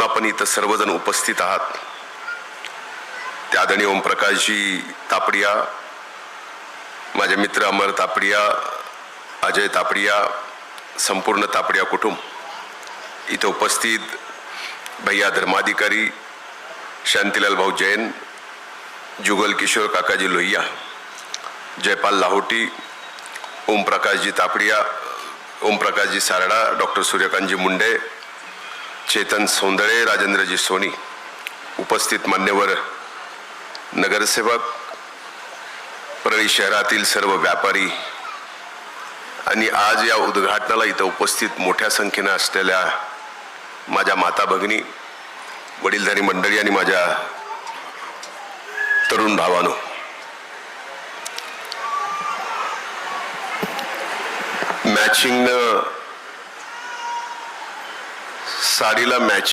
म्हणून आपण इथं सर्वजण उपस्थित आहात. ते आदरणीय ओमप्रकाशजी तापडिया माझे मित्र अमर तापडिया अजय तापडिया संपूर्ण तापडिया कुटुंब. इथं उपस्थित भैया धर्माधिकारी शांतीलाल भाऊ जैन जुगल किशोर काकाजी लोहिया जयपाल लाहोटी ओमप्रकाशजी तापडिया ओमप्रकाशजी सारडा डॉक्टर सूर्यकांतजी मुंडे चेतन सोंदळे राजेंद्रजी सोनी उपस्थित मान्यवर नगरसेवक परळी शहरातील सर्व व्यापारी आणि आज या उद्घाटनाला इथं उपस्थित मोठ्या संख्येनं असलेल्या माझ्या माता भगिनी वडीलधारी मंडळी आणि माझ्या तरुण भावानो. Matching Sarila Match.